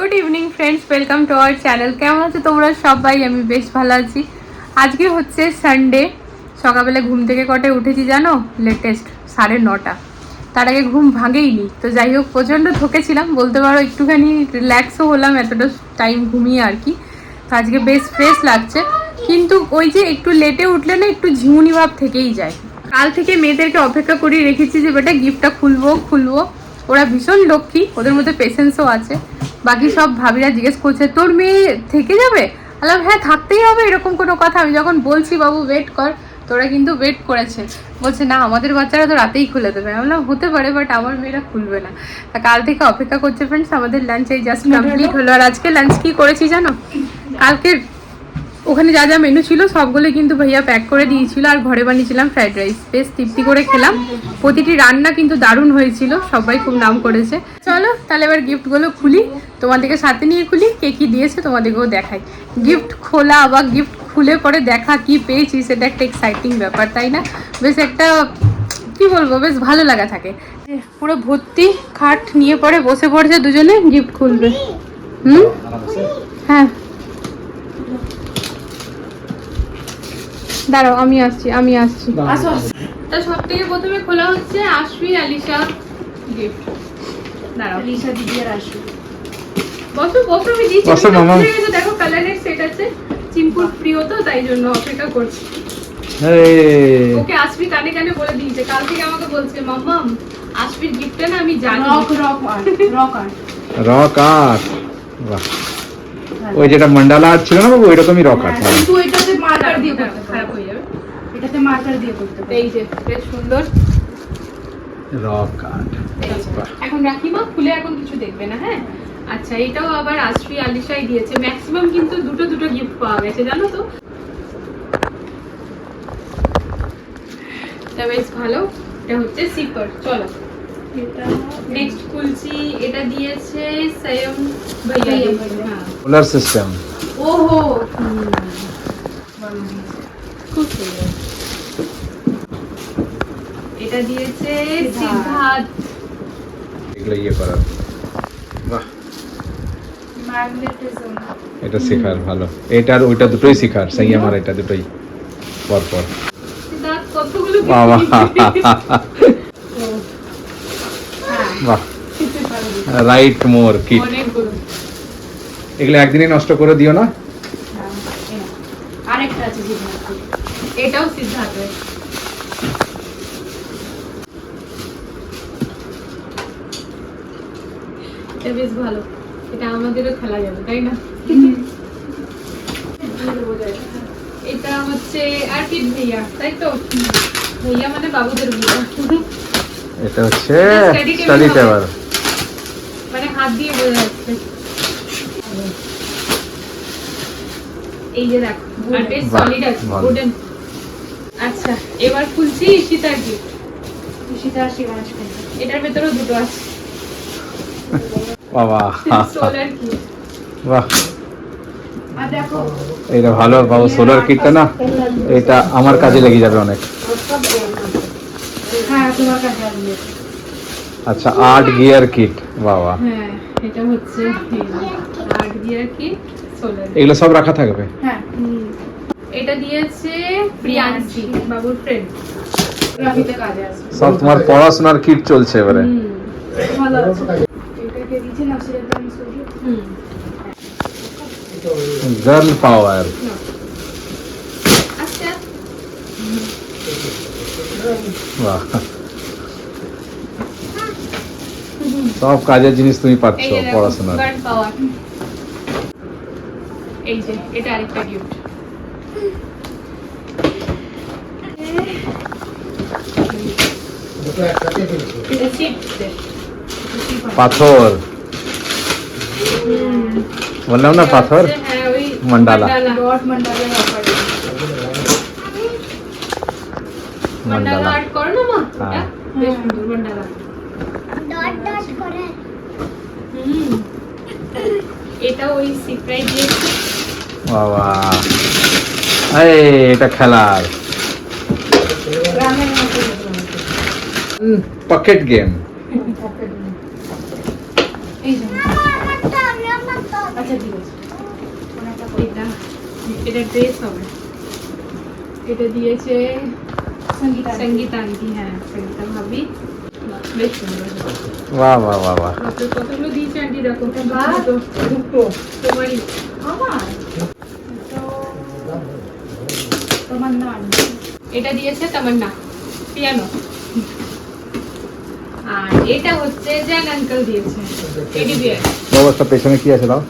Good evening friends, welcome to our channel. কেমন আছো তোমরা? সবাই, আমি বেশ ভালো আছি। আজকে হচ্ছে সানডে সকালবেলা ঘুম থেকে কটায় উঠেছি জানো? লেটেস্ট সাড়ে নটা। তার আগে ঘুম ভাঙেইনি। তো যাই হোক, প্রচণ্ড থকেছিলাম। বলতে পারো, একটুখানি রিল্যাক্সও হলাম, এতটা টাইম ঘুমিয়ে আর কি। তো আজকে বেশ ফ্রেশ লাগছে। কিন্তু ওই যে একটু লেটে উঠলে না, একটু ঝিমুনি ভাব থেকেই যায়। কাল থেকে মেয়েদেরকে অপেক্ষা করিয়ে রেখেছি যে, বেটা গিফটটা খুলবো খুলবো। ওরা ভীষণ লক্ষ্মী ওদের মধ্যে পেশেন্সও আছে। বাকি সব ভাবিরা জিজ্ঞেস করছে তোর মেয়ে থেকে যাবে? আলাম হ্যাঁ থাকতেই হবে এরকম কোনো কথা। আমি যখন বলছি বাবু ওয়েট কর তোরা কিন্তু ওয়েট করেছে। বলছে না আমাদের বাচ্চারা তো রাতেই খুলে দেবে। আমি বললাম হতে পারে বাট আমার মেয়েরা খুলবে না। তা কাল থেকে অপেক্ষা করছে ফ্রেন্ডস আমাদের লাঞ্চ এই জাস্ট কমপ্লিট হলো। আর আজকে লাঞ্চ কি করেছি জানো? কালকে ওখানে যা যা মেনু ছিল, সবগুলো কিন্তু ভাইয়া প্যাক করে দিয়েছিল আর ঘরে বানিয়েছিলাম ফ্রাইড রাইস বেশ তৃপ্তি করে খেলাম। প্রতিটি রান্না কিন্তু দারুণ হয়েছিল, সবাই খুব নাম করেছে। চলো, তাহলে এবার গিফটগুলো খুলি। তোমাদেরকে সাথে নিয়ে খুলি, কে কি দিয়েছে তোমাদেরকেও দেখাই। গিফট খোলা বা গিফট খুলে পরে দেখা কি পেয়েছি, সেটা একটা এক্সাইটিং ব্যাপার, তাই না? বেশ একটা, কি বলব, বেশ ভালো লাগা থাকে। পুরো ভর্তি খাট নিয়ে পরে বসে পড়েছে দুজনে গিফট খুলবে। হুম? হ্যাঁ। দাঁড়াও আমি আসছি আমি আসছি। তা সব থেকে প্রথমে খোলা হচ্ছে আলিশা গিফট দাঁড়াও। লিসা দিদি আর আসবে বসো বসো আমি দিচ্ছি। বসো, আমি তো মামা। ভুলে গেছি, দেখো কালারের সেট আছে। চিম্পুর প্রিয় তো তাই জন্য অপেক্ষা করছি। ওকে আশমি কানে কানে বলে দিয়েছে। কাল থেকে আমাকে বলছে মাম্মাম গিফটটা না আমি জানি rock rock art rock art rock art বাহ। ওই যেটা মন্ডালা আর্ট ছিল না বাবু ওই রকমই রক আর্ট হ্যাঁ, কিন্তু এটাতে মার্কার দিয়ে করতে খারাপ খারাপ হয়ে যাবে এটাতে মার্কার দিয়ে করতে এই যে বেশ সুন্দর। এখন রাখি মা খুলে এখন কিছু দেখবে না হ্যাঁ? আচ্ছা এটাও আবার আশফি আলিশাই দিয়েছে। ম্যাক্সিমাম কিন্তু দুটো দুটো গিফট পাওয়া গেছে জানো তো? এটা বেশ ভালো। এটা হচ্ছে সিপার চলো। এটা নেক্সট খুলছি এটা দিয়েছে সয়ম ভাইয়া। হ্যাঁ। সিস্টেম ওহো! খুব সুন্দর। এটা দিয়েছে সিদ্ধার্থ। সিদ্ধার্থ এগুলো ইয়ে করার বাহ। ম্যাগনেটিজম এটা শেখার ভালো। এটা আর ওইটা দুটোই শেখার। সেই আমার এটা দুটোই পর পর সিদ্ধার্থ বাবা বাহ। রাইট মোর কিট এগুলো একদিনই নষ্ট করে দিও না? হ্যাঁ। আরেকটা আছে। এটাও সিদ্ধার্থের। এটা বেশ ভালো। এটা আমাদেরও খেলা যাবে তাই না? এটা হচ্ছে অর্পিত ভাইয়া তাই তো? ভাইয়া মানে বাবুদের ভাইয়া। এটা হচ্ছে স্টাডি টেবিল মানে হাত দিয়ে বোঝা যাচ্ছে। এই যে দেখো আর বেশ সলিড আছে। উডেন আচ্ছা এবার খুলছি ঈশিতার গিফট। সীতা শিবাংশ এটার ভেতরেও দুটো আছে। বাবা। বাহ। এটা ভালো। বাবু সোলার কিটটা না এটা আমার কাজে লেগে যাবে অনেক। হ্যাঁ আচ্ছা আর্ট গিয়ার কিট বাবা। হ্যাঁ এগুলো সব রাখা থাকবে? হ্যাঁ এটা দিয়েছে প্রিয়াংশী বাবুর ফ্রেন্ড সব তোমার পড়াশোনার কিট চলছে এবারে। ভালো গার্ল পাওয়ার আচ্ছা। বাহ সব কাজের জিনিস তুমি পাচ্ছ পড়াশোনার। এই যে এটা আরেকটা গিফট এটা পাথর। বললাম না পাথর? মান্ডালা। ডট মান্ডালা হ্যাঁ। এটা ওই সিপ্রাই দিয়েছে। বাবা। এই এটা খেলার। পকেট গেম এই যে। আমারটা আমি আমার আচ্ছা ঠিক আছে। এটা এটা ড্রেস হবে। এটা দিয়েছে সঙ্গীতা সঙ্গীতা আন্টি হ্যাঁ সঙ্গীতা ভাবি। বেশ সুন্দর। বাহ বাহ বাহ বাহ। কতগুলো দিয়েছে আন্টি? দেখো দুটো দুটো। তোমারই। আমার? তোমার না এটা দিয়েছে তামান্না। পিয়ানো। আর এটা হচ্ছে জ্যান আঙ্কেল দিয়েছে টেডি বিয়ার। ব্যবস্থা পেছনে কি আছে দাও?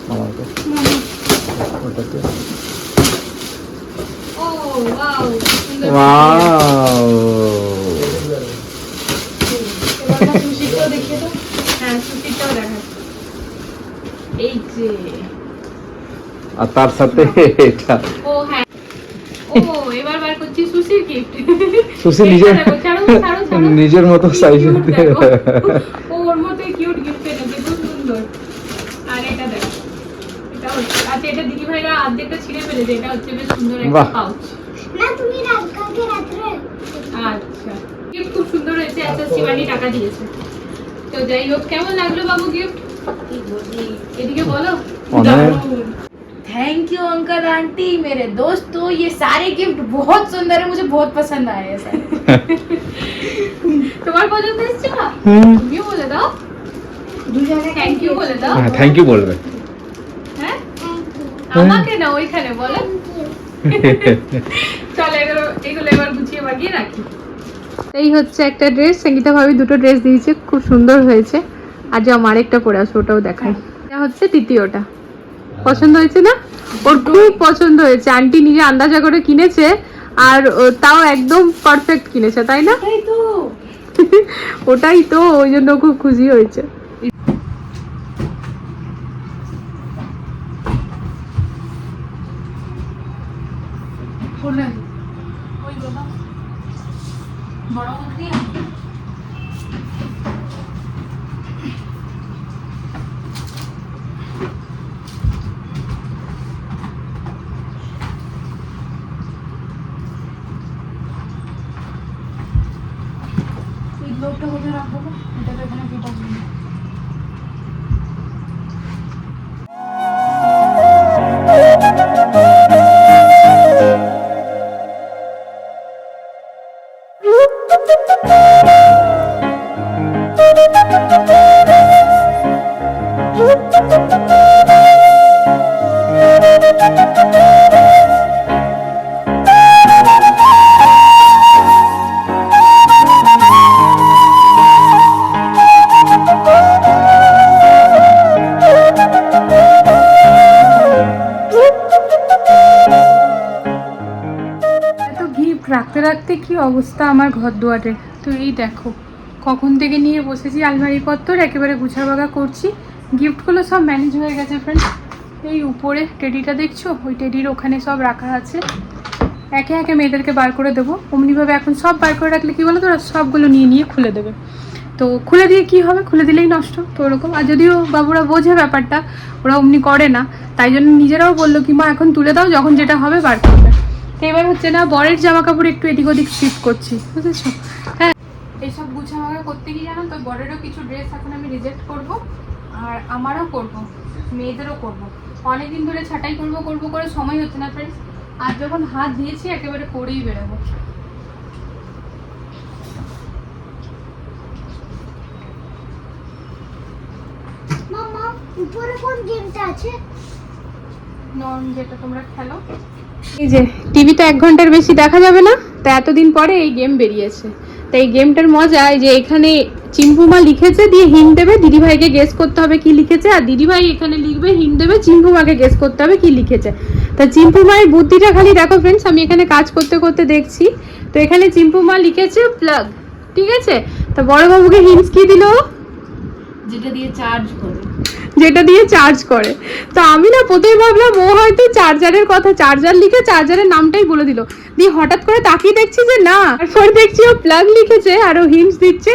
ও ওয়াও ওয়াও। দাও হ্যাঁ আর তার সাথে এটা। ও হ্যাঁ। ও এবার বার করছি সুশির গিফট সুশি নিজের নিজের মতো সাইজ ও ওর মতো কিউট গিফট এনেছে খুব সুন্দর আর এটা দেখো এটা হচ্ছে আচ্ছা এটা দিদি ভাইরা অর্ধেকটা ছিঁড়ে ফেলেছে এটা হচ্ছে বেশ সুন্দর একটা বাহ। পাউচ না তুমি রাত কালকে রাত্রে আচ্ছা গিফট খুব সুন্দর হয়েছে এত শিবানী টাকা দিয়েছে তো যাই হোক কেমন লাগলো বাবু গিফট এদিকে বলো অনেক। দারুণ। थैंक यू अंकल आंटी मेरे दोस्तों ये सारे गिफ्ट बहुत सुंदर है मुझे बहुत पसंद आए हैं सारे তুমিও বলে দাও। দুজনে থ্যাংক ইউ বলে দাও। হ্যাঁ থ্যাংক ইউ বলবে। হ্যাঁ? আমাকে না ওইখানে বলো। চল এগুলো এগুলো এবার গুছিয়ে বাগিয়ে রাখি। এই হচ্ছে একটা ড্রেস। সঙ্গীতা ভাবি দুটো ড্রেস দিয়েছে। খুব সুন্দর হয়েছে। আর যে আমার একটা পরে আসো ওটাও দেখাই। এটা হচ্ছে তৃতীয়টা। পছন্দ হয়েছে না? ওর খুব পছন্দ হয়েছে। আন্টি নিজে আন্দাজা করে কিনেছে। আর ও তাও একদম পারফেক্ট কিনেছে তাই না? তাই তো। ওটাই তো ওই জন্য খুব খুশি হয়েছে। লোকটা কোথায় রাখব? এটা তো এখানে ফিট আসবে রাখতে কি অবস্থা আমার ঘর দুয়ারে তো এই দেখো, কখন থেকে নিয়ে বসেছি আলমারি পত্তর, একেবারে গুছা বাগা করছি। গিফটগুলো সব ম্যানেজ হয়ে গেছে ফ্রেন্ড এই উপরে টেডিটা দেখছ? ওই টেডির ওখানে সব রাখা আছে। একে একে মেয়েদেরকে বার করে দেবো। অমনিভাবে এখন সব বার করে রাখলে কী বলো তো ওরা সবগুলো নিয়ে নিয়ে খুলে দেবে। তো খুলে দিয়ে কি হবে? খুলে দিলেই নষ্ট। তো ওরকম। আর যদিও বাবুরা বোঝে ব্যাপারটা, ওরা অমনি করে না। তাই জন্য নিজেরাও বলল কি, মা, এখন তুলে দাও, যখন যেটা হবে বার করবে তো এবার হচ্ছে না বরের জামা কাপড় একটু এদিক ওদিক শিফট করছি বুঝেছ? হ্যাঁ এসব এইসব গুছামাগা করতে গিয়ে জানো তো বরেরও কিছু ড্রেস এখন আমি রিজেক্ট করব আর আমারও করব মেয়েদেরও করব। অনেকদিন ধরে ছাটাই করব করব করে সময় হচ্ছে না ফ্রেন্ডস আর যখন হাত দিয়েছি একেবারে করেই বেরোবো। উপরে কোন গেমটা আছে? নন যেটা তোমরা খেলো। এই যে টিভি তো এক ঘণ্টার বেশি দেখা যাবে না, তা এতদিন পরে এই গেম বেরিয়েছে। তো এই গেমটার মজা, এই যে এখানে চিম্পুমা লিখেছে, দিয়ে হিন্ট দেবে, দিদিভাইকে গেস করতে হবে কি লিখেছে, আর দিদিভাই এখানে লিখবে, হিন্ট দেবে, চিম্পুমাকে গেস করতে হবে কি লিখেছে। তা চিম্পুমায়ের বুদ্ধিটা খালি দেখো ফ্রেন্ডস আমি এখানে কাজ করতে করতে দেখছি। তো এখানে চিম্পুমা লিখেছে প্লাগ ঠিক আছে? তা বড়বাবুকে হিন্টস কি দিল? যেটা দিয়ে চার্জ করে। যেটা দিয়ে চার্জ করে। তো আমি না প্রথমে ভাবলাম ও হয়তো চার্জারের কথা চার্জার লিখে চার্জারের নামটাই বলে দিল। দিয়ে হঠাৎ করে তাকিয়ে দেখছি যে না তারপর দেখছি ও প্লাগ লিখেছে আর ও হিন্টস দিচ্ছে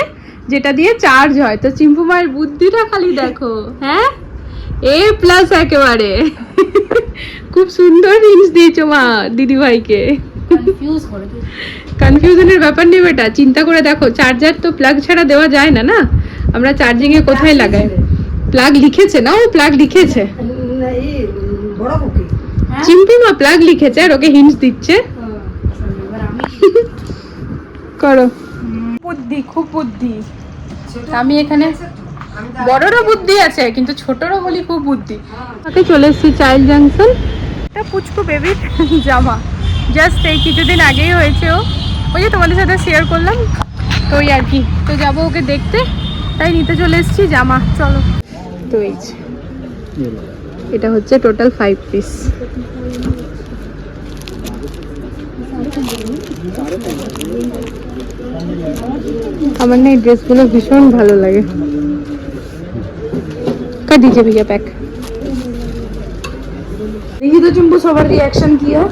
যেটা দিয়ে চার্জ হয়। তো চিম্পু মায়ের বুদ্ধিটা খালি দেখো হ্যাঁ? এ প্লাস একেবারে। খুব সুন্দর হিন্টস দিয়েছ মা দিদিভাইকে। কনফিউশনের ব্যাপার নেই বেটা চিন্তা করে দেখো চার্জার তো প্লাগ ছাড়া দেওয়া যায় না না? আমরা চার্জিংয়ে কোথায় লাগাই? প্লাগ লিখেছে না ও প্লাগ লিখেছে? চিম্পি মা প্লাগ লিখেছে আর ওকে হিন্টস দিচ্ছে। করো। বুদ্ধি খুব বুদ্ধি আমি এখানে বড়রও বুদ্ধি আছে কিন্তু ছোটরও বলি খুব বুদ্ধি ওকে চলে এসেছি চাইল্ড জাংশন। এটা পুচকু বেবির জামা। জাস্ট এই কিছুদিন আগেই হয়েছে ও। ওই যে তোমাদের সাথে শেয়ার করলাম। তো ওই আর কি। তো যাব ওকে দেখতে। তাই নিতে চলে এসেছি জামা। চলো। তো এই যে। এটা হচ্ছে টোটাল ফাইভ পিস আমার না এই ড্রেসগুলো ভীষণ ভালো লাগে कर दीजिए भैया पैक দেখি তো চুম্বু সবার রিয়াকশন কি হয়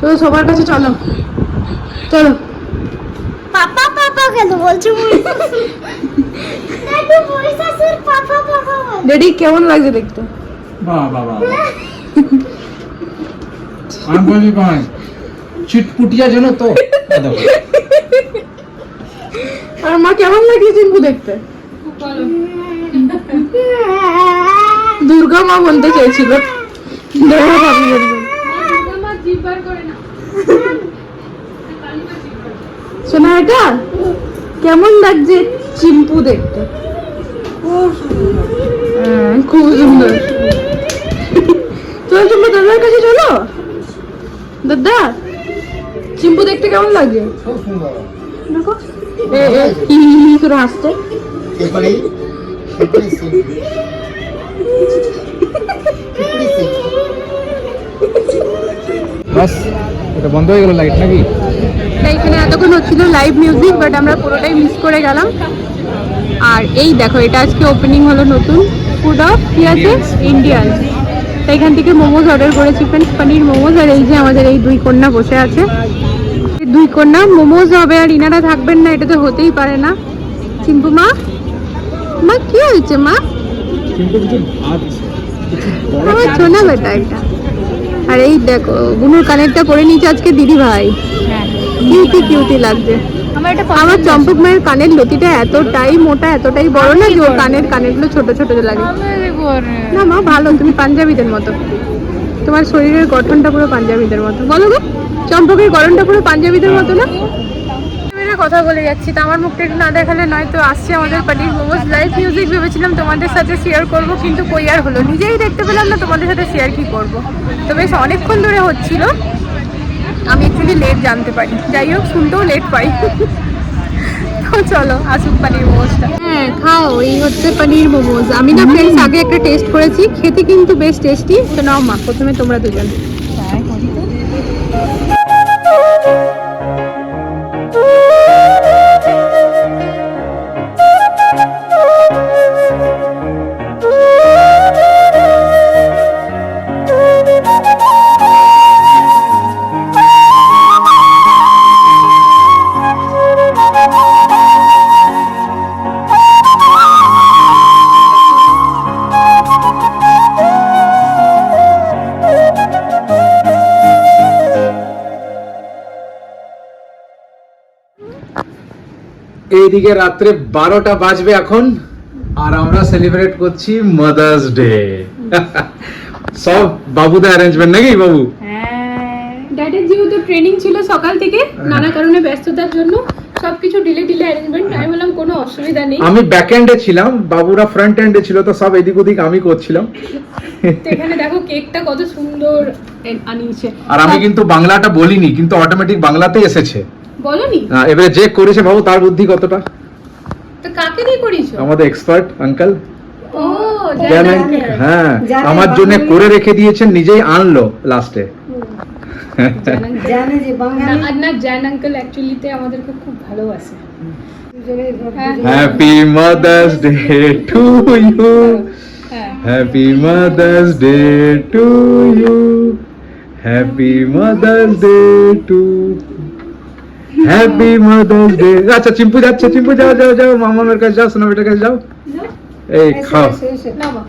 চলো সবার কাছে চলো চলো পাপা পাপা কেন বলছো ডেডি কেমন লাগছে দেখতে? বাহ বাহ বাহ আমি বলি ভাই চিটপুটিয়া যেন তো? আর মা কেমন লাগছে চিম্পু দেখতে? দুর্গা মা বলতে চেয়েছিল দুর্গা ভাবি শোনা এটা কেমন লাগছে চিম্পু দেখতে? খুব সুন্দর। চলো চিম্পু দাদার কাছে চলো। দাদা চিম্পু দেখতে কেমন লাগছে দেখো। করে হাসছে। বাস এটা বন্ধ হয়ে গেল লাইট নাকি? তাই এখানে এতক্ষণ হচ্ছিল লাইভ মিউজিক বাট আমরা পুরোটাই মিস করে গেলাম। আর এই দেখো এটা আজকে ওপেনিং হলো নতুন। ফুড অফ কি আছে? ইন্ডিয়ান তাই এখান থেকে মোমোজ অর্ডার করেছি ফ্রেন্ডস পনির মোমোজ আর এই যে আমাদের এই দুই কন্যা বসে আছে। এই দুই কন্যা মোমোজ হবে আর ইনারা থাকবেন না এটা তো হতেই পারে না। চিম্পু মা? মা কি হয়েছে মা? আমার শোনা বেটা এটা আর এই দেখো গুনুর কানেরটা পরে নিয়েছে আজকে দিদি ভাই কিউটি কিউটি লাগছে আমার চম্পক মায়ের কানের লতিটা এতটাই মোটা এতটাই বড় না যে ওর কানের কানেরগুলো ছোট ছোট লাগে। না মা ভালো তুমি পাঞ্জাবিদের মতো। তোমার শরীরের গঠনটা পুরো পাঞ্জাবিদের মতো। বলো গো চম্পকের গঠনটা পুরো পাঞ্জাবিদের মতো না? কথা বলে যাচ্ছি তো আমার মুখটা একটু না দেখালে নয় তো আসছে আমাদের পার্টির মোমোজ লাইভ মিউজিক ভেবেছিলাম তোমাদের সাথে শেয়ার করব কিন্তু কই আর হলো? নিজেই দেখতে পেলাম না তোমাদের সাথে শেয়ার কি করব। তো বেশ অনেকক্ষণ ধরে হচ্ছিল। আমি একচুয়ালি লেট জানতে পারি। যাই হোক শুনতেও লেট পাই। চলো, আসুক পানির হ্যাঁ খাও, এই হচ্ছে আমি না আগে একটা টেস্ট করেছি। খেতে কিন্তু বেশ টেস্টি তো নাও মা, প্রথমে তোমরা দুজন। এইদিকে রাত্রে বারোটা বাজবে এখন আর আমরা সেলিব্রেট করছি মাদার্স ডে সব বাবুদের অ্যারেঞ্জমেন্ট নাকি বাবু? ড্যাডের যেহেতু ট্রেনিং ছিল সকাল থেকে নানা কারণে ব্যস্ততার জন্য সবকিছু ডিলে ডিলে অ্যারেঞ্জমেন্ট আমি বললাম কোনো অসুবিধা নেই। আমি ব্যাক এন্ডে ছিলাম বাবুরা ফ্রন্ট এন্ডে ছিল তো সব এদিক ওদিক আমি করছিলাম। এখানে দেখো কেকটা কত সুন্দর আনিয়েছে। আর আমি কিন্তু বাংলাটা বলিনি কিন্তু অটোমেটিক বাংলাতেই এসেছে। বলনি? এবারে যে করেছে ভাবো তার বুদ্ধি কতটা? তো কাকে দিয়ে করিয়েছো? আমাদের এক্সপার্ট আঙ্কেল ও জানেন হ্যাঁ আমার জন্য করে রেখে দিয়েছেন নিজেই আনলো লাস্টে জানে যে বাঙালি। আর না জ্যান আঙ্কেল অ্যাকচুয়ালিতে আমাদেরকে খুব ভালোবাসে। হ্যাঁ। Happy mother's day to you হ্যাঁ। Happy mother's day to you happy mother's day to happy mother's day আচ্ছা চিম্পু যাচ্ছে চিম্পু যাও যাও যাও মামামের কাছে যাও সোনা বেটার কাছে যাও। এই খাও। না মা।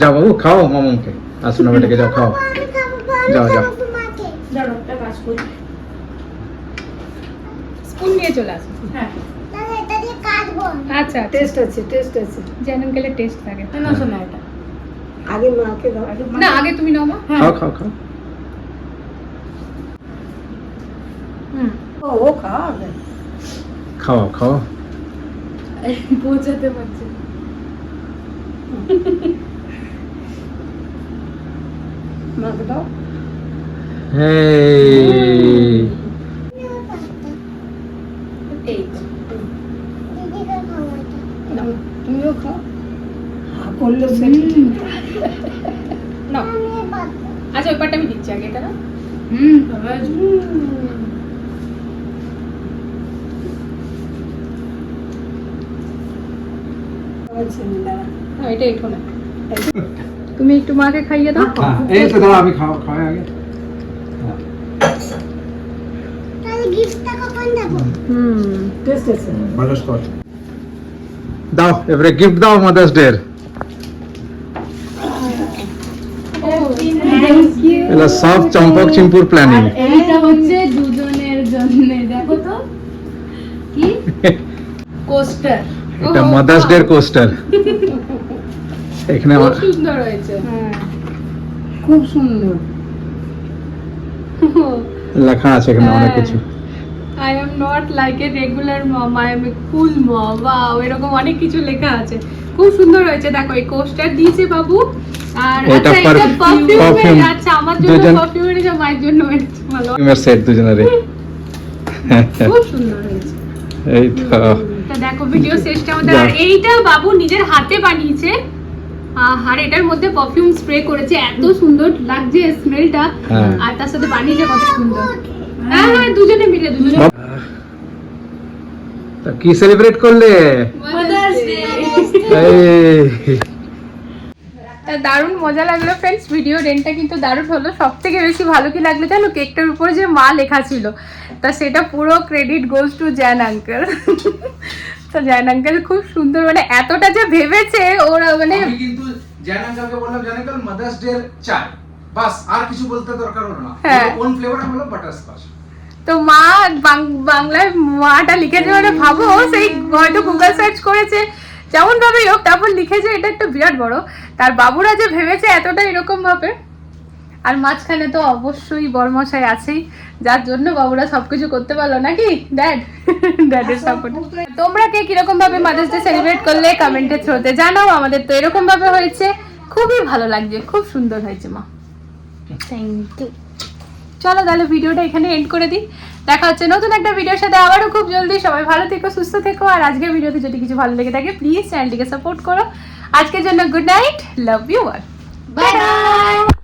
যাও বাবু খাও মামামকে আর সোনা বেটাকে যাও খাও। আমি খাব, আমি যাও, যাও। খাব তোমাকে। দাঁড়ো একটা কাজ করি। স্পুন নিয়ে চলে আসো। হ্যাঁ। তাহলে এটা দিয়ে কাটবো। আচ্ছা টেস্ট আছে টেস্ট আছে। জ্যান আঙ্কেলের টেস্ট থাকে না শোনা এটা। আগে মাকে দাও। না আগে তুমি নাও মা। খাও খাও খাও। হুম ও ও খাওয়া খাও খাও পৌঁছাতে পারছে না। মাকে দাও এই এই তো। দিদিকে খাওয়াটা তুমিও খাও হা করলে সে নাও আমি বাদ আচ্ছা ওই পাটটা আমি দিচ্ছি আগে এটা না হুম বাবা হ্যাঁ এটা একটু না তুমি একটু মাকে খাইয়ে দাও হ্যাঁ, এই তো দাঁড়া আমি খাও খাওয়াই আগে তাহলে গিফটটা কখন দেবো হুম টেস্ট আছে বাটারস্কচ দাও এবারে গিফট দাও মাদার্স ডে এটা সব চম্পক চিম্পুর প্ল্যানিং এইটা হচ্ছে দুজনের জন্য দেখো তো কি কোস্টার এটা মাদার্স ডে কোস্টার এখানে খুব সুন্দর হয়েছে। খুব সুন্দর। লেখা আছে এখানে অনেক কিছু। I am not like a regular mom I am a cool mom wow এরকম অনেক কিছু লেখা আছে। খুব সুন্দর হয়েছে দেখো এই কোস্টার দিয়েছে বাবু। আর এটা আচ্ছা পারফিউম আচ্ছা আমার জন্য পারফিউম এনেছে মায়ের জন্য এনেছে ভালো। আমার সেট দুজনেরই। খুব সুন্দর হয়েছে। এই তো। দেখো ভিডিও শেষটা আমাদের আর এইটা বাবু নিজের হাতে বানিয়েছে। আর এটার মধ্যে পারফিউম স্প্রে করেছে। এত সুন্দর লাগছে স্মেলটা হ্যাঁ। আর তার সাথে বানিয়েছে কত সুন্দর। হ্যাঁ হ্যাঁ দুজনে মিলে দুজনে তা কি সেলিব্রেট করলে? মাদার্স ডে দারুণ মজা লাগল ফ্রেন্ডস ভিডিও রেন্টটা কিন্তু দারুণ হলো। সব থেকে বেশি ভালো কি লাগল জানো? কেকটার উপরে যে মা লেখা ছিল। তা সেটা পুরো credit goes to Jan uncle তো জ্যান আঙ্কেল খুব সুন্দর মানে এতটা যে ভেবেছে ওরা মানে আমি কিন্তু জ্যান আঙ্কেলকে বললাম জ্যান আঙ্কেল মাদার্স ডে চাই। বাস আর কিছু বলতে দরকার হলো না। কোন ফ্লেভার বললাম বাটারস্কচ তো মা বাংলায় মাটা লিখেছে মানে ভাবো সেই হয়তো গুগল সার্চ করেছে যেমন ভাবে হোক তারপর লিখেছে এটা একটা বিরাট বড়। তার বাবুরা যে ভেবেছে এতটা এরকম ভাবে আর মাঝখানে তো অবশ্যই বরমশাই আছেই যার জন্য বাবুরা সবকিছু করতে পারল নাকি? ড্যাড ড্যাডের সাপোর্ট তোমরা কে কীরকম ভাবে মাদার্স ডে সেলিব্রেট করলে কমেন্টে থ্রোতে জানাও আমাদের তো এরকম ভাবে হয়েছে। খুবই ভালো লাগছে খুব সুন্দর হয়েছে মা। থ্যাংক ইউ চলো তাহলে ভিডিওটা এখানে এন্ড করে দিই। দেখা হচ্ছে নতুন একটা ভিডিওর সাথে আবারও খুব জলদি। সবাই ভালো থেকো সুস্থ থেকো। আর আজকের ভিডিওতে যদি কিছু ভালো লেগে থাকে প্লিজ চ্যানেলটিকে সাপোর্ট করো। আজকের জন্য গুড নাইট লাভ ইউ আর বাই